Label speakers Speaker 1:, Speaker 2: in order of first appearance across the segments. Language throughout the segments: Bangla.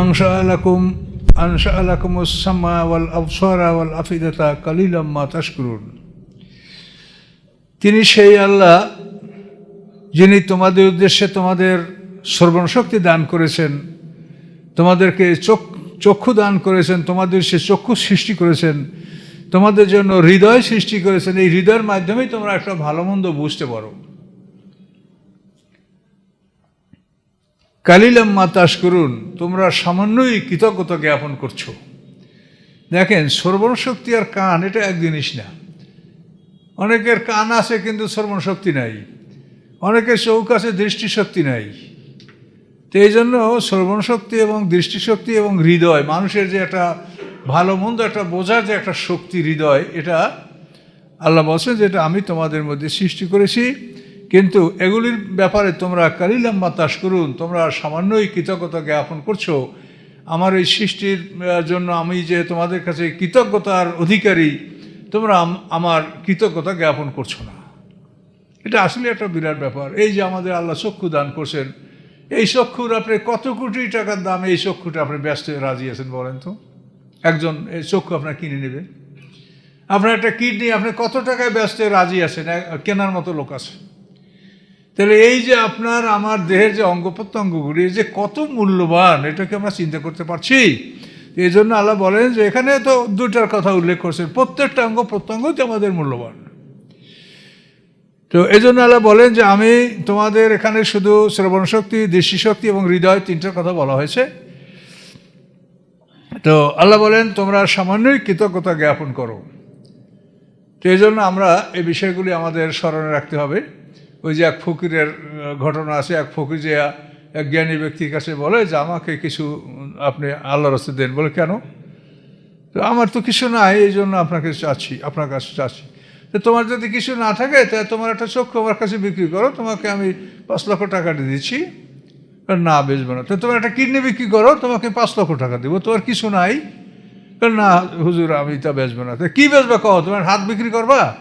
Speaker 1: আনশাআ লাকুম আনশাআ লাকুমুস সামা ওয়াল আবসারা ওয়াল আফিদাতা কালিলাম মা তাশকুরুন। তিনি সেই আল্লাহ যিনি তোমাদের উদ্দেশ্যে তোমাদের শ্রবণশক্তি দান করেছেন, তোমাদেরকে চোখ, চক্ষু দান করেছেন, তোমাদের সে চক্ষু সৃষ্টি করেছেন, তোমাদের জন্য হৃদয় সৃষ্টি করেছেন। এই হৃদয়ের মাধ্যমেই তোমরা একটা ভালো মন্দ বুঝতে পারো। কালিলাম মাতাস করুন, তোমরা সামান্যই কৃতজ্ঞতা জ্ঞাপন করছ। দেখেন শক্তি আর কান, এটা এক জিনিস না। অনেকের কান আছে, কিন্তু শক্তি নাই। অনেকের চৌক আছে, দৃষ্টিশক্তি নাই। তো এই জন্য শক্তি এবং দৃষ্টিশক্তি এবং হৃদয়, মানুষের যে একটা ভালো মন্দ, একটা বোঝার যে একটা শক্তি, হৃদয়, এটা আল্লাহ বলছেন যে এটা আমি তোমাদের মধ্যে সৃষ্টি করেছি। কিন্তু এগুলির ব্যাপারে তোমরা কালিলাম বাতাস করুন, তোমরা সামান্যই কৃতজ্ঞতা জ্ঞাপন করছ। আমার এই সৃষ্টির জন্য আমি যে তোমাদের কাছে কৃতজ্ঞতার অধিকারী, তোমরা আম- আমার কৃতজ্ঞতা জ্ঞাপন করছ না। এটা আসলে একটা বিরাট ব্যাপার। এই যে আমাদের আল্লাহ চক্ষু দান করছেন, এই চক্ষুর আপনি কত কোটি টাকার দামে এই চক্ষুটা আপনি ব্যস্ত রাজি আছেন বলেন তো? একজন, এই চক্ষু আপনার কিনে নেবে। আপনার একটা কিডনি, আপনি কত টাকায় ব্যস্ত রাজি আছেন? কেনার মতো লোক আছে। তাহলে এই যে আপনার আমার দেহের যে অঙ্গ প্রত্যঙ্গগুলি যে কত মূল্যবান এটাকে আমরা চিন্তা করতে পারছি? এই জন্য আল্লাহ বলেন যে এখানে তো দুটার কথা উল্লেখ করছেন, প্রত্যেকটা অঙ্গ প্রত্যঙ্গই তো আমাদের মূল্যবান। তো এই জন্য আল্লাহ বলেন যে আমি তোমাদের এখানে শুধু শ্রবণ শক্তি দৃষ্টিশক্তি এবং হৃদয় তিনটার কথা বলা হয়েছে। তো আল্লাহ বলেন, তোমরা সামান্যই কৃতজ্ঞতা জ্ঞাপন করো। তো এই জন্য আমরা এই বিষয়গুলি আমাদের স্মরণে রাখতে হবে। ওই যে এক ফকিরের ঘটনা আছে, এক ফকির যে এক জ্ঞানী ব্যক্তির কাছে বলে যে, আমাকে কিছু, আপনি আল্লাহ রস্তে দেন। বলে, কেন? তো, আমার তো কিছু নাই, এই জন্য আপনাকে চাচ্ছি, আপনার কাছে চাচ্ছি। তো, তোমার যদি কিছু না থাকে, তা তোমার একটা চক্ষু আমার কাছে বিক্রি করো, তোমাকে আমি পাঁচ লক্ষ টাকা দিচ্ছি। না, বেচবো না। তো, তোমার একটা কিডনি বিক্রি করো, তোমাকে পাঁচ লক্ষ টাকা দেবো। তোমার কিছু নাই? না, হুজুর, আমি তা বেচবো না। তো কী বেচবে কও? তোমার হাত বিক্রি করবা?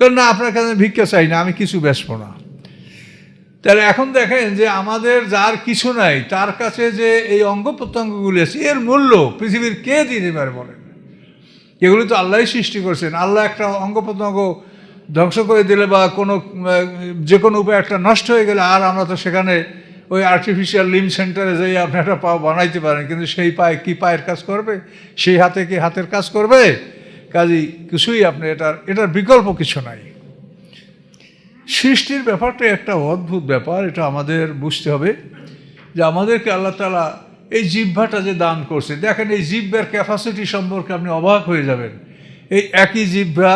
Speaker 1: বলে, না আপনার কাছে ভিক্ষা চাই না আমি কিছু বেচবো না। তাহলে এখন দেখেন যে আমাদের যার কিছু নাই তার কাছে যে এই অঙ্গ প্রত্যঙ্গগুলি আছে এর মূল্য পৃথিবীর কে দিতে পারে বলেন? এগুলি তো আল্লাহই সৃষ্টি করছেন। আল্লাহ একটা অঙ্গ প্রত্যঙ্গ ধ্বংস করে দিলে বা কোনো যে কোনো উপায় একটা নষ্ট হয়ে গেলে আর আমরা তো সেখানে ওই আর্টিফিশিয়াল লিম সেন্টারে যাই আপনি একটা পা বানাইতে পারেন কিন্তু সেই পায়ে কি পায়ের কাজ করবে? সেই হাতে কি হাতের কাজ করবে? কাজেই কিছুই আপনি এটার এটার বিকল্প কিছু নাই। সৃষ্টির ব্যাপারটা একটা অদ্ভুত ব্যাপার, এটা আমাদের বুঝতে হবে যে আমাদেরকে আল্লাহ তালা এই জিহ্বাটা যে দান করছে, দেখেন এই জিহ্বার ক্যাপাসিটি সম্পর্কে আপনি অবাক হয়ে যাবেন। এই একই জিহ্বা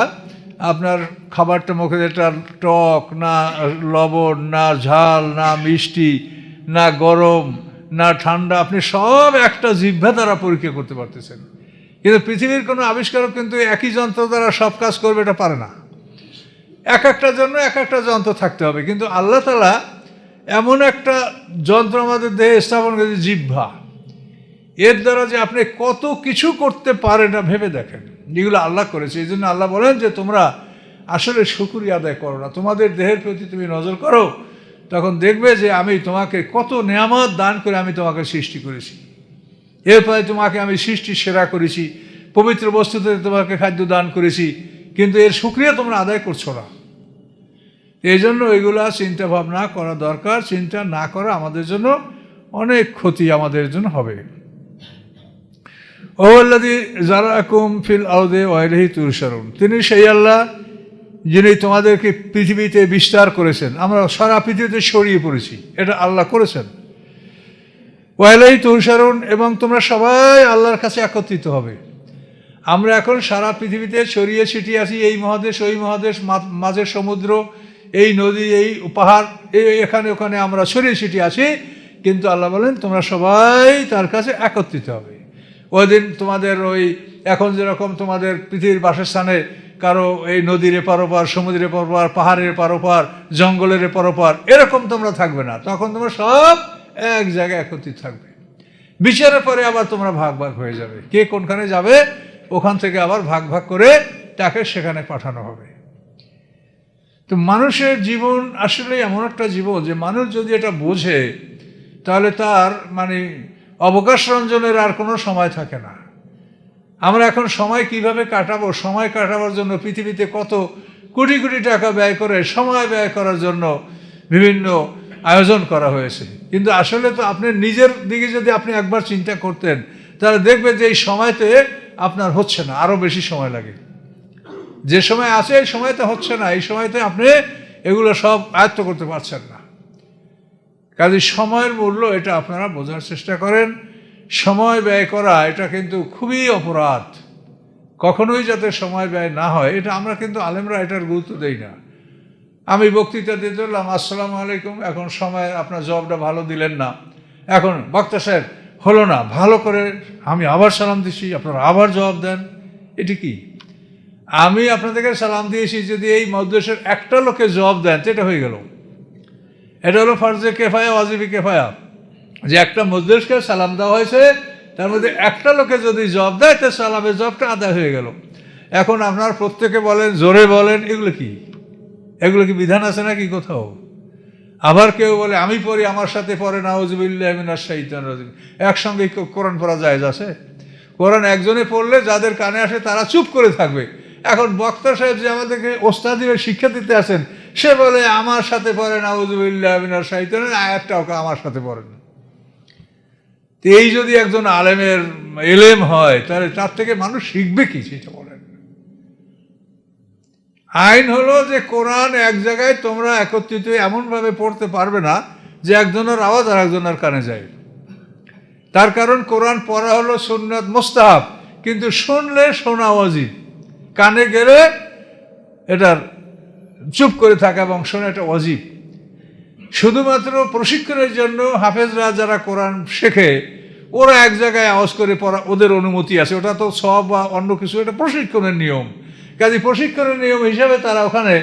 Speaker 1: আপনার খাবারটা মুখে যেটা টক, না লবণ, না ঝাল, না মিষ্টি, না গরম, না ঠান্ডা, আপনি সব একটা জিহ্বা দ্বারা পরীক্ষা করতে পারতেছেন। কিন্তু পৃথিবীর কোনো আবিষ্কারক কিন্তু একই যন্ত্র দ্বারা সব কাজ করবে এটা পারে না। এক একটার জন্য এক একটা যন্ত্র থাকতে হবে। কিন্তু আল্লাহ তালা এমন একটা যন্ত্র আমাদের দেহে স্থাপন করেছে, জিহ্বা। এর দ্বারা যে আপনি কত কিছু করতে পারেন না ভেবে দেখেন। যেগুলো আল্লাহ করেছে। এই জন্য আল্লাহ বলেন যে, তোমরা আসলে শুকুরি আদায় করো না। তোমাদের দেহের প্রতি তুমি নজর করো, তখন দেখবে যে আমি তোমাকে কত নেয়ামত দান করে আমি তোমাকে সৃষ্টি করেছি। এরপরে তোমাকে আমি সৃষ্টি সেরা করেছি, পবিত্র বস্তুতে তোমাকে খাদ্য দান করেছি, কিন্তু এর সুক্রিয়া তোমরা আদায় করছ না। এই জন্য এগুলা চিন্তা ভাবনা করা দরকার, চিন্তা না করা আমাদের জন্য অনেক ক্ষতি আমাদের জন্য হবে। ওল্লাদি যারা কুম ফিল আউদে ওয়াইলহি তুরসারুন তিনি সেই আল্লাহ যিনি তোমাদেরকে পৃথিবীতে বিস্তার করেছেন। আমরা সারা পৃথিবীতে ছড়িয়ে পড়েছি। এটা আল্লাহ করেছেন। ওয়াইলাই তুরসারুন এবং তোমরা সবাই আল্লাহর কাছে একত্রিত হবে। আমরা এখন সারা পৃথিবীতে ছড়িয়ে ছিটিয়ে আছি, এই মহাদেশ, ওই মহাদেশ মাঝের সমুদ্র, এই নদী, এই পাহাড় এই এখানে ওখানে আমরা ছড়িয়ে ছিটিয়ে আছি, কিন্তু আল্লাহ বলেন, তোমরা সবাই তার কাছে একত্রিত হবে। ওই দিন তোমাদের ওই, এখন যেরকম তোমাদের পৃথিবীর বাসস্থানে কারও এই নদীর পারোপার সমুদ্রের পারোপার পাহাড়ের পারোপার জঙ্গলের পারোপার এরকম তোমরা থাকবে না। তখন তোমরা সব এক জায়গায় একত্রিত থাকবে। বিচারের পরে আবার তোমরা ভাগ ভাগ হয়ে যাবে। কে কোনখানে যাবে, ওখান থেকে আবার ভাগ ভাগ করে তাকে সেখানে পাঠানো হবে। তো মানুষের জীবন আসলে এমন একটা জীবন যে মানুষ যদি এটা বোঝে, তাহলে তার মানে অবকাশ রঞ্জনের আর কোনো সময় থাকে না। আমরা এখন সময় কীভাবে কাটাবো, সময় কাটাবার জন্য পৃথিবীতে কত কোটি কোটি টাকা ব্যয় করে, সময় ব্যয় করার জন্য বিভিন্ন আয়োজন করা হয়েছে। কিন্তু আসলে তো আপনি নিজের দিকে যদি আপনি একবার চিন্তা করতেন, তাহলে দেখবেন যে এই সময়তে আপনার হচ্ছে না আরও বেশি সময় লাগে। যে সময় আছে, এই সময়তে হচ্ছে না, এই সময়তে আপনি এগুলো সব আয়ত্ত করতে পারছেন না। কাজে সময়ের মূল্য এটা আপনারা বোঝার চেষ্টা করেন। সময় ব্যয় করা, এটা কিন্তু খুবই অপরাধ। কখনোই যাতে সময় ব্যয় না হয়, এটা আমরা কিন্তু আলেমরা এটার গুরুত্ব দেই না। আমি বক্তৃতা দিয়ে বললাম আসসালামু আলাইকুম, এখন সময়, আপনার জবাবটা ভালো দিলেন না। এখন, বক্তা সাহেব, হলো না, ভালো করে আমি আবার সালাম দিছি, আপনারা আবার জবাব দেন। এটি কি? আমি আপনাদেরকে সালাম দিয়েছি যদি এই মধ্যদেশের একটা লোকে জবাব দেন, তো এটা হয়ে গেল। এটা হলো ফার্জে কেফায়া, ওয়াজিবি কেফায়া। যে একটা মজলিসকে সালাম দেওয়া হয়েছে, তার মধ্যে একটা লোকে যদি জব দেয়, তো সালামের জবটা আদায় হয়ে গেল। এখন আপনার প্রত্যেকে বলেন, জোরে বলেন, এগুলো কি? এগুলো কি বিধান আছে নাকি কোথাও? আবার কেউ বলে, আমি পড়ি, আমার সাথে পড়ে রাজিম। একসঙ্গে কোরআন পড়া যায় আছে? কোরআন একজনে পড়লে যাদের কানে আসে তারা চুপ করে থাকবে। এখন বক্তা সাহেব যে আমাদেরকে ওস্তাদিবে শিক্ষা দিতে আসেন, সে বলে, আমার সাথে পড়ে নাউজবিল্লাহমিনার শাহিদান আয়াতটাও আমার সাথে পড়েন না। এই যদি একজন আলেমের এলেম হয়, তাহলে তার থেকে মানুষ শিখবে কি সেটা বলেন? আইন হলো যে কোরআন এক জায়গায় তোমরা একত্রিত এমনভাবে পড়তে পারবে না যে একজনের আওয়াজ আর একজনের কানে যায়। তার কারণ কোরআন পড়া হলো সুন্নাত মোস্তাহাব, কিন্তু শুনলে শোনা অজিব কানে গেলে এটার চুপ করে থাকা এবং শোনা এটা অজীব শুধুমাত্র প্রশিক্ষণের জন্য হাফেজরা যারা কোরআন শেখে, ওরা এক জায়গায় আওয়াজ করে পড়া ওদের অনুমতি আছে। ওটা তো সব বা অন্য কিছু, এটা প্রশিক্ষণের নিয়ম। কাজে প্রশিক্ষণের নিয়ম হিসাবে তারা ওখানে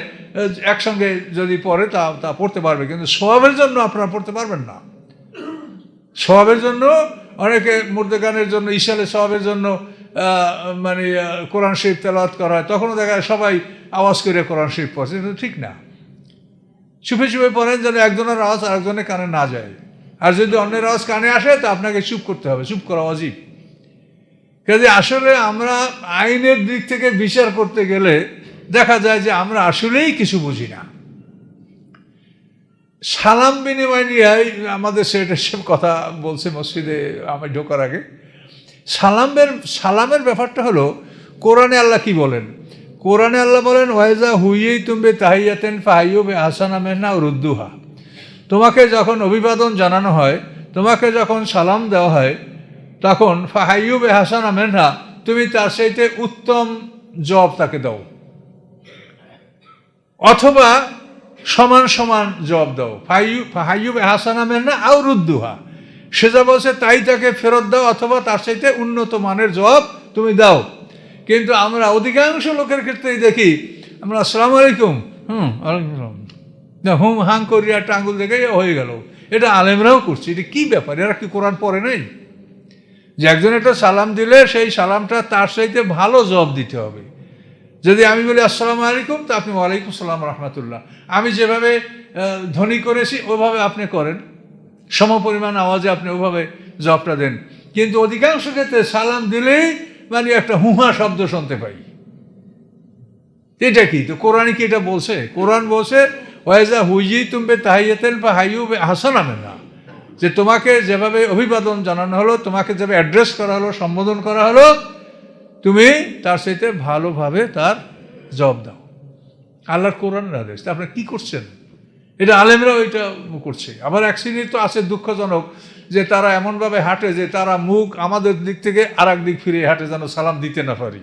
Speaker 1: একসঙ্গে যদি পড়ে তা তা পড়তে পারবে। কিন্তু স্বভাবের জন্য আপনারা পড়তে পারবেন না। স্বভাবের জন্য, অনেকে মুর্দেগানের জন্য, ইশালে স্বভাবের জন্য মানে কোরআন শরীফ তেলাওয়াত করা হয়, তখনও দেখা যায় সবাই আওয়াজ করে কোরআন শরীফ পড়ছে, কিন্তু ঠিক না। চুপে চুপে পড়েন যেন একজনের আওয়াজ আরেকজনের কানে না যায়। আর যদি অন্যের আওয়াজ কানে আসে, তা আপনাকে চুপ করতে হবে, চুপ করা অজীব। কাজে আসলে আমরা আইনের দিক থেকে বিচার করতে গেলে দেখা যায় যে আমরা আসলেই কিছু বুঝি না। সালাম বিনিময় নিয়ে আমাদের সেটা সব কথা বলছে মসজিদে আমি ঢোকার আগে। সালামের সালামের ব্যাপারটা হলো, কোরআনে আল্লাহ কি বলেন? কোরআনে আল্লাহ বলেন, ওয়াইজা হুইয়েই তুমি তাহিয়াতেন ফাহাইও বে আসানা মেহনা রুদ্দুহা তোমাকে যখন অভিবাদন জানানো হয়, তোমাকে যখন সালাম দেওয়া হয় তখন ফাহাইয়ুব এ হাসানা মেনহা, তুমি তার সাথে উত্তম জব তাকে দাও। অথবা সমান সমান জব দাও। ফাইয়ু ফাহাইয়ুব এ হাসানা মেনহা আও রুদ্দুহা। সে যা বলছে তাই তাকে ফেরত দাও, অথবা তার সাথে উন্নত মানের জব তুমি দাও। কিন্তু আমরা অধিকাংশ লোকের ক্ষেত্রেই দেখি, আমরা আসসালামু আলাইকুম, হুম হুম, হাং করি একটা দেখে হয়ে গেল। এটা আলেমরাও করছে। এটা কি ব্যাপার? এরা কি কোরআন পড়ে নাই? যে একজন একটা সালাম দিলে সেই সালামটা তার সাথে ভালো জবাব দিতে হবে। যদি আমি বলি, আসসালামু আলাইকুম, তো আপনি ওয়ালাইকুম সালাম রহমতুল্লাহ। আমি যেভাবে ধ্বনি করেছি, ওভাবে আপনি করেন। সম পরিমাণ আওয়াজে আপনি ওভাবে জবটা দেন। কিন্তু অধিকাংশ ক্ষেত্রে সালাম দিলেই মানে একটা হুহা শব্দ শুনতে পাই। এটা কি? তো কোরআনে কি এটা বলছে? কোরআন বলছে, ওয়াইজা হুইজি তুমবে তাহাইয়াতেন বা হাইউ হাসানামে না যে তোমাকে যেভাবে অভিবাদন জানানো হলো, তোমাকে যেভাবে অ্যাড্রেস করা হলো, সম্বোধন করা হলো, তুমি তার সাথে ভালোভাবে তার জবাব দাও। আল্লাহর কোরআনের আদেশ। আপনারা কী করছেন? এটা আলেমরাও এটা করছে। আবার এক শ্রেণির তো আছে দুঃখজনক যে তারা এমনভাবে হাঁটে যে তারা মুখ আমাদের দিক থেকে আর দিক ফিরে হাঁটে যেন সালাম দিতে না পারি।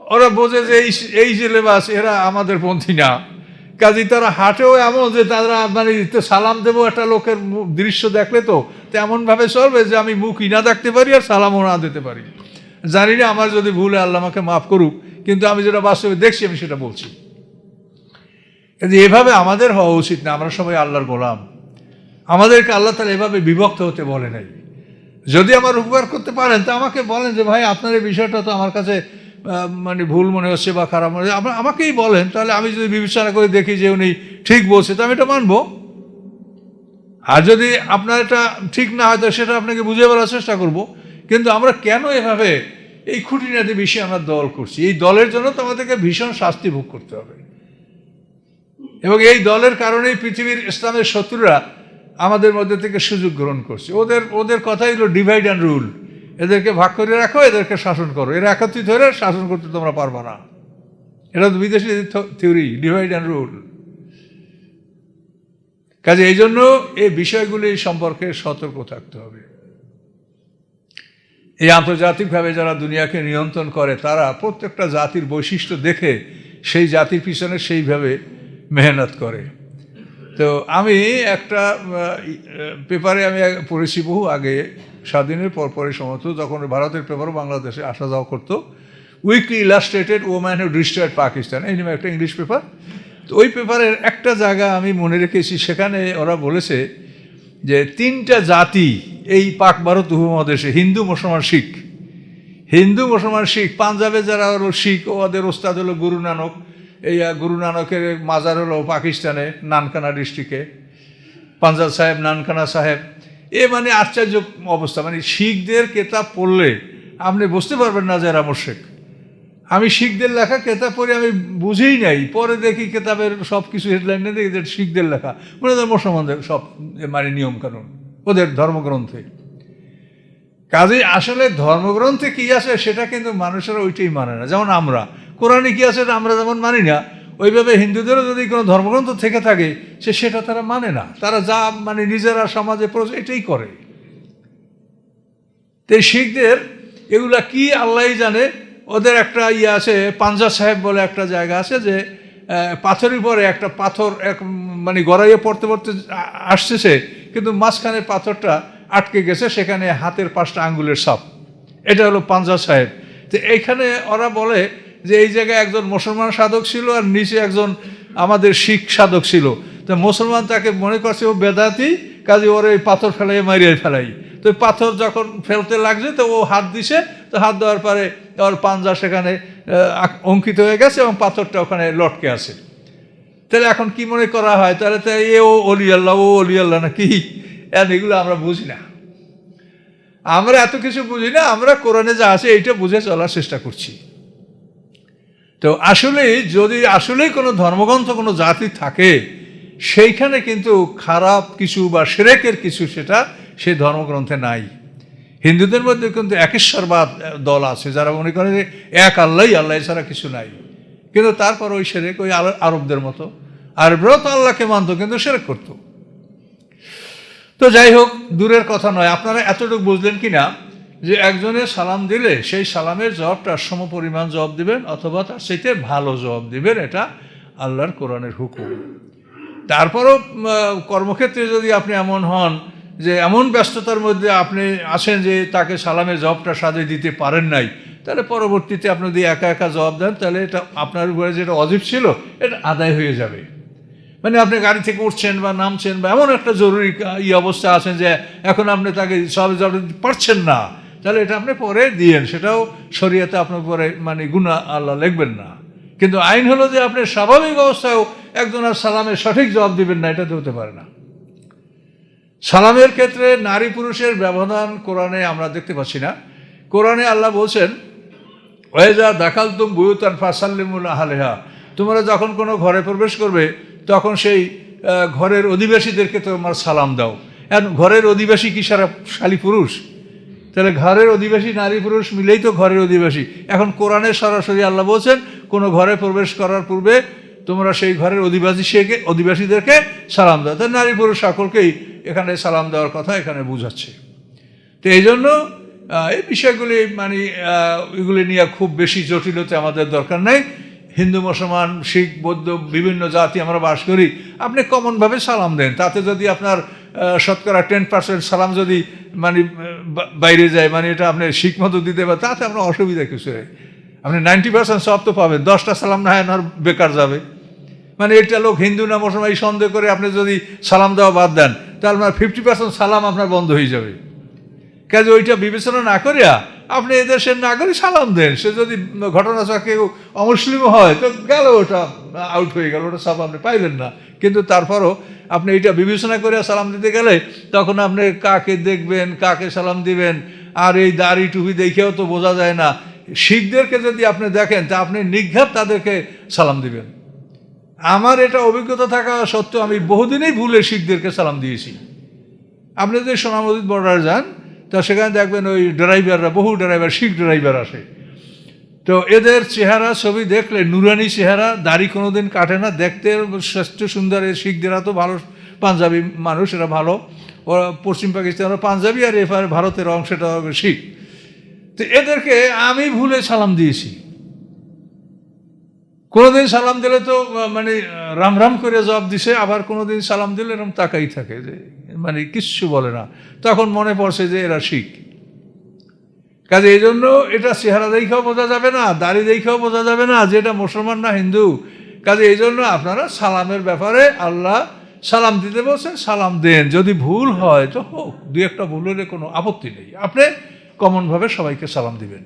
Speaker 1: ওরা বোঝে যে এই এই এরা আমাদের পন্থী না। কাজী তারা হাঁটেও এমন যে তারা মানে সালাম দেবো একটা লোকের দৃশ্য দেখলে তো তেমনভাবে চলবে যে আমি মুখ ইনা দেখতে পারি আর সালামও না দিতে পারি। জানি না, আমার যদি ভুলে আল্লাহ আমাকে মাফ করুক, কিন্তু আমি যেটা বাস্তবে দেখছি, আমি সেটা বলছি। কিন্তু এভাবে আমাদের হওয়া উচিত না, আমরা সবাই আল্লাহর গোলাম। আমাদেরকে আল্লাহ তালা এভাবে বিভক্ত হতে বলে নাই। যদি আমার উপকার করতে পারেন, তা আমাকে বলেন যে, ভাই, আপনার এই বিষয়টা তো আমার কাছে মানে ভুল মনে হচ্ছে বা খারাপ মনে হচ্ছে আমাকেই বলেন, তাহলে আমি যদি বিবেচনা করে দেখি যে উনি ঠিক বলছে, তো আমি এটা মানবো। আর যদি আপনার এটা ঠিক না হয়, তো সেটা আপনাকে বুঝে বলার চেষ্টা করব। কিন্তু আমরা কেন এভাবে এই খুঁটিনাটি বিষয়ে আমরা দল করছি? এই দলের জন্য তো আমাদেরকে ভীষণ শাস্তি ভোগ করতে হবে। এবং এই দলের কারণেই পৃথিবীর ইসলামের শত্রুরা আমাদের মধ্যে থেকে সুযোগ গ্রহণ করছে। ওদের ওদের কথাই হলো ডিভাইড অ্যান্ড রুল এদেরকে ভাগ করে রাখো, এদেরকে শাসন করো। এরা একত্রিত হয়ে শাসন করতে তোমরা পারবে না। এটা তো বিদেশি থিওরি, ডিভাইড অ্যান্ড রুল। কাজে এই জন্য এই বিষয়গুলি সম্পর্কে সতর্ক থাকতে হবে। এই আন্তর্জাতিকভাবে যারা দুনিয়াকে নিয়ন্ত্রণ করে, তারা প্রত্যেকটা জাতির বৈশিষ্ট্য দেখে সেই জাতির পিছনে সেইভাবে মেহনত করে। তো আমি একটা পেপারে আমি পড়েছি বহু আগে স্বাধীনের পর পরে সমস্ত যখন ভারতের পেপারও বাংলাদেশে আসা যাওয়া করতো। Weekly illustrated woman who destroyed Pakistan এই নামে একটা ইংলিশ পেপার তো ওই পেপারের একটা জায়গা আমি মনে রেখেছি, সেখানে ওরা বলেছে যে তিনটা জাতি, এই পাক ভারত উপমহাদেশে, হিন্দু, মুসলমান, শিখ। হিন্দু, মুসলমান, শিখ পাঞ্জাবে যারা হলো শিখ, ওদের ওস্তাদ হলো গুরু নানক এই গুরু নানকের মাজার হলো পাকিস্তানে নানকানা ডিস্ট্রিক্টে। পাঞ্জাব সাহেব, নানকানা সাহেব এ মানে আশ্চর্য অবস্থা। মানে শিখদের কেতাব পড়লে আপনি বুঝতে পারবেন না যে এরা মোর্শেক আমি শিখদের লেখা কেতাব পড়ে আমি বুঝেই নাই। পরে দেখি কেতাবের সব কিছু হেডলাইনে দেখি যে শিখদের লেখা। মানে মুসলমানদের সব মানে নিয়মকানুন, ওদের ধর্মগ্রন্থে। কাজে আসলে ধর্মগ্রন্থে কি আছে সেটা কিন্তু মানুষেরা ওইটাই মানে না। যেমন আমরা, কোরআনে কি আছে আমরা যেমন মানি না। ওইভাবে হিন্দুদেরও যদি কোনো ধর্মগ্রন্থ থেকে থাকে, সে সেটা তারা মানে না। তারা যা মানে নিজেরা সমাজে এটাই করে। তো শিখদের এগুলা কি আল্লাহ জানে? ওদের একটা ইয়ে আছে পাঞ্জা সাহেব বলে একটা জায়গা আছে যে পাথরের পরে একটা পাথর এক মানে গড়াইয়ে পড়তে পড়তে আসতেছে কিন্তু মাঝখানে পাথরটা আটকে গেছে, সেখানে হাতের পাঁচটা আঙ্গুলের সাপ। এটা হলো পাঞ্জা সাহেব। তো এইখানে ওরা বলে যে এই জায়গায় একজন মুসলমান সাধক ছিল আর নিচে একজন আমাদের শিখ সাধক ছিল। তো মুসলমান তাকে মনে করছে, ও বেদাতি, কাজে ওর এই পাথর ফেলাই মারিয়ে ফেলাই। তো পাথর যখন ফেলতে লাগছে, তো ও হাত দিছে, তো হাত দেওয়ার পরে ওর পাঞ্জা সেখানে অঙ্কিত হয়ে গেছে এবং পাথরটা ওখানে লটকে আছে। তাহলে এখন কি মনে করা হয়? তাহলে তো এ ও অলি আল্লাহ ও অলি আল্লাহ না কি এগুলো আমরা বুঝি না। আমরা এত কিছু বুঝি না, আমরা কোরআনে যা আছে এইটা বুঝে চলার চেষ্টা করছি। তো আসলে যদি আসলেই কোনো ধর্মগ্রন্থ, কোনো জাতি থাকে, সেইখানে কিন্তু খারাপ কিছু বা সেরেকের কিছু সেটা সেই ধর্মগ্রন্থে নাই। হিন্দুদের মধ্যে কিন্তু একেশ্বরবাদ দল আছে যারা মনে করে যে এক আল্লাহ আল্লাহ ছাড়া কিছু নাই। কিন্তু তারপর ওই সেরেক, ওই আরবদের মতো। আরবরাও তো আল্লাহকে মানত, কিন্তু সেরেক করতো। তো যাই হোক, দূরের কথা নয়। আপনারা এতটুকু বুঝলেন কি না যে একজনের সালাম দিলে সেই সালামের জবাবটা সম পরিমাণ জবাব দিবেন, অথবা তার সেইতে ভালো জবাব দিবেন, এটা আল্লাহর কোরআনের হুকুম। তারপরও কর্মক্ষেত্রে যদি আপনি এমন হন যে এমন ব্যস্ততার মধ্যে আপনি আছেন যে তাকে সালামের জবাবটা সাজে দিতে পারেন নাই, তাহলে পরবর্তীতে আপনি যদি একা একা জবাব দেন, তাহলে এটা আপনার উপরে যেটা অজীব ছিল, এটা আদায় হয়ে যাবে। মানে আপনি গাড়ি থেকে উঠছেন বা নামছেন বা এমন একটা জরুরি ই অবস্থা আছেন যে এখন আপনি তাকে সব জবাব দিতে পারছেন না। তাহলে এটা আপনি পরে দিয়েন, সেটাও শরীয়তে আপনার পরে মানে গুণা আল্লাহ লিখবেন না। কিন্তু আইন হলো যে আপনি স্বাভাবিক অবস্থায়ও একজনের সালামের সঠিক জবাব দিবেন না, এটা তো হতে পারে না। সালামের ক্ষেত্রে নারী পুরুষের ব্যবধান কোরআনে আমরা দেখতে পাচ্ছি না। কোরআনে আল্লাহ বলছেন ওয়েজা দেখাল তুম বুয়ুতান ফাসাল্লিমুল আহালেহা। তোমরা যখন কোনো ঘরে প্রবেশ করবে, তখন সেই ঘরের অধিবাসীদেরকে তোমার সালাম দাও। এখন ঘরের অধিবাসী কি সারা শালী পুরুষ? তাহলে ঘরের অধিবাসী, নারী, পুরুষ মিলেই তো ঘরের অধিবাসী। এখন কোরআনের সরাসরি আল্লাহ বলছেন, কোনো ঘরে প্রবেশ করার পূর্বে তোমরা সেই ঘরের অধিবাসী সেকে অধিবাসীদেরকে সালাম দাও। তাই নারী, পুরুষ সকলকেই এখানে সালাম দেওয়ার কথা এখানে বুঝাচ্ছে। তো এই জন্য এই বিষয়গুলি মানে এগুলি নিয়ে খুব বেশি জটিলতা আমাদের দরকার নেই। হিন্দু, মুসলমান, শিখ, বৌদ্ধ, বিভিন্ন জাতি আমরা বাস করি। আপনি কমনভাবে সালাম দেন। তাতে যদি আপনার শতকরা টেন পার্সেন্ট সালাম যদি মানে বাইরে যায় মানে এটা আপনি শিখ মতো দিতে পারেন, তাতে আপনার অসুবিধা কিছু নেই। আপনি নাইনটি পার্সেন্ট সব তো পাবেন, দশটা সালাম না হয় বেকার যাবে। মানে এটা লোক হিন্দু না মুসলমান, এই সন্দেহ করে আপনি যদি সালাম দেওয়া বাদ দেন, তাহলে আপনার ফিফটি পার্সেন্ট সালাম আপনার বন্ধ হয়ে যাবে। কাজে ওইটা বিবেচনা না করিয়া আপনি এদেশের নাগরিক সালাম দেন। সে যদি ঘটনা কেউ অমুসলিম হয়, তো গেল ওটা আউট হয়ে গেল, ওটা সব আপনি পাইলেন না। কিন্তু তারপরও আপনি এটা বিবেচনা করে সালাম দিতে গেলে তখন আপনি কাকে দেখবেন, কাকে সালাম দিবেন? আর এই দাড়ি টুপি দেখেও তো বোঝা যায় না। শিখদেরকে যদি আপনি দেখেন, তা আপনি নিঘাত তাদেরকে সালাম দিবেন। আমার এটা অভিজ্ঞতা থাকা সত্ত্বেও আমি বহুদিনেই ভুলে শিখদেরকে সালাম দিয়েছি। আপনি যদি সোনামদিত বর্ডার যান, তা সেখানে দেখবেন ওই ড্রাইভাররা, বহু ড্রাইভার, শিখ ড্রাইভার আসে। তো এদের চেহারা ছবি দেখলে নুরানি চেহারা, দাড়ি কোনোদিন কাটে না, দেখতে শ্রেষ্ঠ সুন্দর এর শিখদেরা তো ভালো পাঞ্জাবি মানুষ, এরা ভালো। ওরা পশ্চিম পাকিস্তানের পাঞ্জাবি আর এবার ভারতের অংশটা শিখ। তো এদেরকে আমি ভুলে সালাম দিয়েছি। কোনোদিন সালাম দিলে তো মানে রাম রাম করে জবাব দিছে, আবার কোনোদিন সালাম দিলে এরকম তাকাই থাকে যে মানে কিচ্ছু বলে না। তখন মনে পড়ছে যে এরা শিখ। কাজে এই জন্য এটা চেহারা দেখেও বোঝা যাবে না, দাড়ি দেখেও বোঝা যাবে না যে এটা মুসলমান না হিন্দু। কাজে এই জন্য আপনারা সালামের ব্যাপারে আল্লাহ সালাম দিতে বলছেন, সালাম দেন। যদি ভুল হয় তো হোক দু একটা ভুল হলে কোনো আপত্তি নেই। আপনি কমনভাবে সবাইকে সালাম দিবেন।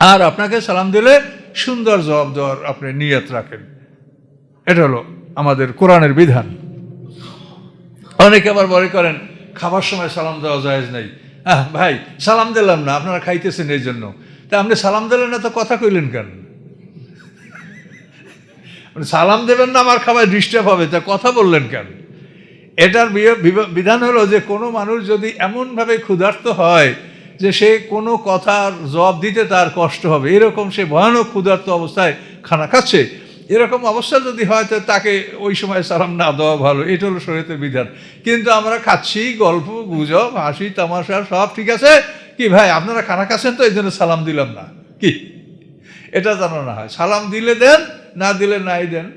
Speaker 1: আর আপনাকে সালাম দিলে সুন্দর জবাব দেওয়ার আপনি নিয়ত রাখেন। এটা হলো আমাদের কোরআনের বিধান। অনেকে আবার মনে করেন, খাবার সময় সালাম দেওয়া যায় নাই। হ্যাঁ ভাই, সালাম দিলাম না, আপনারা খাইতেছেন এই জন্য। তা আপনি সালাম দিলেন না, তো কথা কইলেন কেন? আপনি সালাম দেবেন না, আমার খাবার ডিস্টার্ব হবে, তা কথা বললেন কেন? এটার বিধান হলো যে, কোনো মানুষ যদি এমনভাবে ক্ষুধার্ত হয়, যে সে কোনো কথার জবাব দিতে তার কষ্ট হবে। এরকম সে ভয়ানক ক্ষুধার্ত অবস্থায় খানা খাচ্ছে। এরকম অবস্থা যদি হয়, তো তাকে ওই সময় সালাম না দেওয়া ভালো। এটা হলো শরীয়তের বিধান। কিন্তু আমরা খাচ্ছি, গল্প, গুজব, হাসি, তামাশা, সব ঠিক আছে। কি ভাই, আপনারা খানা খাচ্ছেন তো? এই জন্য সালাম দিলাম না। কি? এটা যেন না হয়। সালাম দিলে দেন, না দিলে নাই দেন।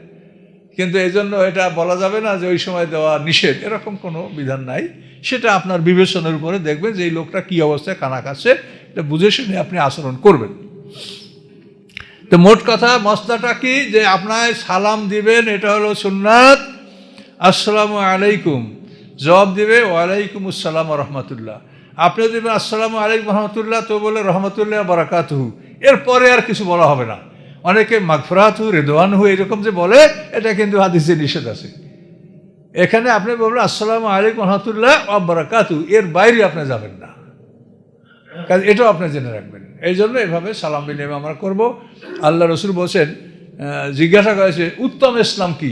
Speaker 1: কিন্তু এই জন্য এটা বলা যাবে না যে ওই সময় দেওয়া নিষেধ। এরকম কোনো বিধান নাই। সেটা আপনার বিবেচনার উপরে দেখবেন যে এই লোকটা কী অবস্থায় কানা খাচ্ছে। এটা বুঝে শুনে আপনি আচরণ করবেন। তো মোট কথা মশলাটা কি? যে আপনার সালাম দিবেন, এটা হলো সুন্নাত। আসসালামু আলাইকুম। জবাব দিবে, ওয়ালাইকুম আসসালাম রহমতুল্লাহ। আপনি দেবেন আসসালামু আলাইকুম রহমতুল্লাহ, তো বলে রহমতুল্লাহ বারাকাতুহু। এরপরে আর কিছু বলা হবে না। অনেকে মাগফরাতহু, রেদওয়ানহু, এরকম যে বলে, এটা কিন্তু হাদিসে নিষেধ আছে। এখানে আপনি বলবেন, আসসালামু আলাইকুম রহমতুল্লাহ বারাকাতু এর বাইরে আপনি যাবেন না। কাজে এটাও আপনি জেনে রাখবেন। এই জন্য এভাবে সালাম বিনিময় আমরা করব। আল্লাহ রসুল বলছেন জিজ্ঞাসা করেছে উত্তম ইসলাম কি?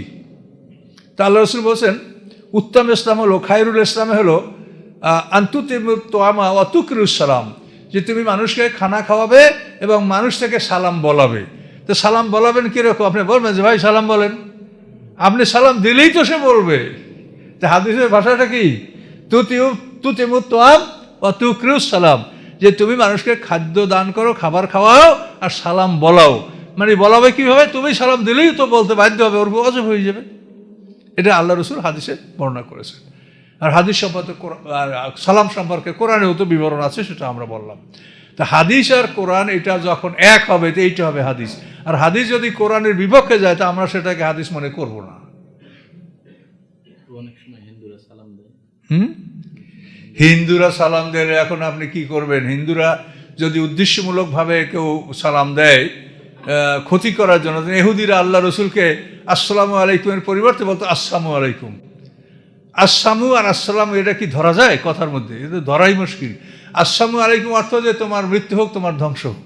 Speaker 1: তা আল্লাহ রসুল বলছেন, উত্তম ইসলাম হলো, খায়রুল ইসলামে হলো আন্তুতিমা অতুকরুস সালাম। যে তুমি মানুষকে খানা খাওয়াবে এবং মানুষ থেকে সালাম বলাবে। তো সালাম বলাবেন কীরকম? আপনি বলবেন যে, ভাই, সালাম বলেন। আপনি সালাম দিলেই তো সে বলবে। তা হাদিসের ভাষাটা কি? তুতিউ তুতিমু তোয়াম অতুকরুস সালাম। যে তুমি মানুষকে খাদ্য দান করো খাবার খাওয়াও আর সালাম বলাও। মানে বলাবে কীভাবে? তুমি সালাম দিলেই তো বলতে বাধ্য হবে ওর অজব হয়ে যাবে। এটা আল্লাহ রসুল হাদিসে বর্ণনা করেছেন। আর হাদিস সম্পর্কে সালাম সম্পর্কে কোরআনেও তো বিবরণ আছে সেটা আমরা বললাম। তা হাদিস আর কোরআন এটা যখন এক হবে তো এইটা হবে হাদিস। আর হাদিস যদি কোরআনের বিপক্ষে যায় তা আমরা সেটাকে হাদিস মনে করব না।
Speaker 2: অনেক সময় হিন্দুরা সালাম দেয়।
Speaker 1: হুম? হিন্দুরা সালাম দিলে এখন আপনি কি করবেন? হিন্দুরা যদি উদ্দেশ্যমূলকভাবে কেউ সালাম দেয় ক্ষতি করার জন্য এহুদিরা আল্লাহ রসুলকে আসসালামু আলাইকুমের পরিবর্তে বলতো আসসালামু আলাইকুম। আসসামু আর আসসালামু, এটা কি ধরা যায় কথার মধ্যে? এটা ধরাই মুশকিল। আসসামু আলাইকুম অর্থ যে তোমার মৃত্যু হোক, তোমার ধ্বংস হোক।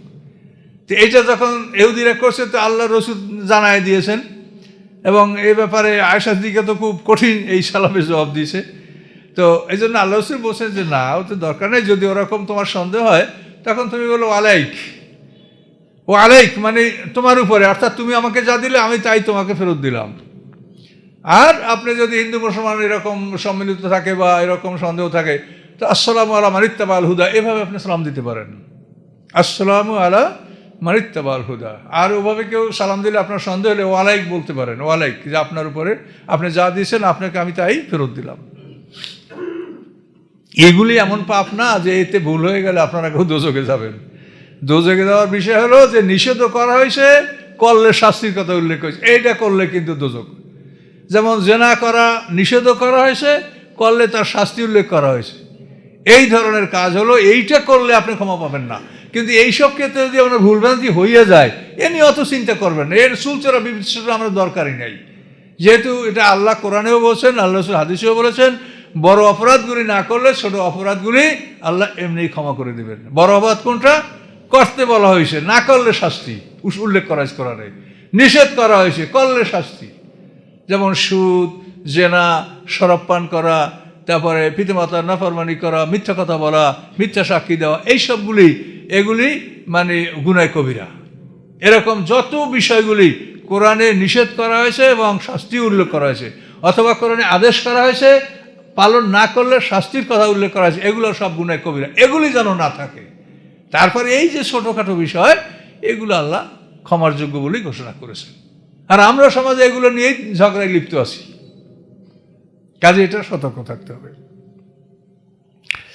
Speaker 1: তো এইটা যখন এহুদিরা করছে, তো আল্লাহ রসুল জানায় দিয়েছেন। এবং এ ব্যাপারে আয়সার দিকে তো খুব কঠিন এই সালামের জবাব দিয়েছে। তো এই জন্য আল্লাহ রসুল বলছেন যে, না, ও তো দরকার নেই। যদি ওরকম তোমার সন্দেহ হয়, তখন তুমি বলো, আলাইক। ও আলাইক মানে তোমার উপরে। অর্থাৎ তুমি আমাকে যা দিলে, আমি তাই তোমাকে ফেরত দিলাম। আর আপনি যদি হিন্দু, মুসলমান এরকম সম্মিলিত থাকে বা এরকম সন্দেহ থাকে, তো আসসালামু আলা মানিত্তাবা আল হুদা। এভাবে আপনি সালাম দিতে পারেন। আসসালামু আলা মানিত্তাবা আল হুদা। আর ওভাবে কেউ সালাম দিলে আপনার সন্দেহ হলে ওয়ালাইক বলতে পারেন। ওয়ালাইক যে আপনার উপরে আপনি যা দিয়েছেন, আপনাকে আমি তাই ফেরত দিলাম। এগুলি এমন পাপ না যে এতে ভুল হয়ে গেলে আপনারা কেউ দোজকে যাবেন। দোজকে যাওয়ার বিষয় হলো যে নিষেধ করা হয়েছে, করলে শাস্তির কথা উল্লেখ হয়েছে। এইটা করলে কিন্তু দোজক যেমন জেনা করা, নিষেধ করা হয়েছে, করলে তার শাস্তি উল্লেখ করা হয়েছে। এই ধরনের কাজ হলো, এইটা করলে আপনি ক্ষমা পাবেন না। কিন্তু এইসব ক্ষেত্রে যদি আমরা ভুলভ্রান্তি হইয়া যায়, এ নিয়ে অত চিন্তা করবেন না। এর সুলচরা বিবেচনা আমরা দরকারই নাই। যেহেতু এটা আল্লাহ কোরআনেও বলছেন, আল্লাহ হাদিসেও বলেছেন বড় অপরাধগুলি না করলে ছোট অপরাধগুলি আল্লাহ এমনি ক্ষমা করে দেবেন। বড় অপরাধ কোনটা? করতে বলা হয়েছে, না করলে শাস্তি। উল্লেখ করা কোরআনে। নিষেধ করা হয়েছে, করলে শাস্তি। যেমন সুদ, জেনা, শরাব করা, তারপরে পিতামাতার নাফরমানি করা, মিথ্যা কথা বলা, মিথ্যা সাক্ষী দেওয়া, এই সবগুলি, এগুলি মানে গুনায় কবিরা। এরকম যত বিষয়গুলি কোরআনে নিষেধ করা হয়েছে এবং শাস্তি উল্লেখ করা হয়েছে, অথবা কোরআনে আদেশ করা হয়েছে পালন না করলে শাস্তির কথা উল্লেখ করা আছে। এগুলো সব গুণায় কবিরা। এগুলি যেন না থাকে। তারপরে এই যে ছোটোখাটো বিষয়, এগুলো আল্লাহ ক্ষমার যোগ্য বলেই ঘোষণা করেছেন। আর আমরা সমাজে এগুলো নিয়েই ঝগড়ায় লিপ্ত আছি। কাজে এটা সতর্ক থাকতে হবে।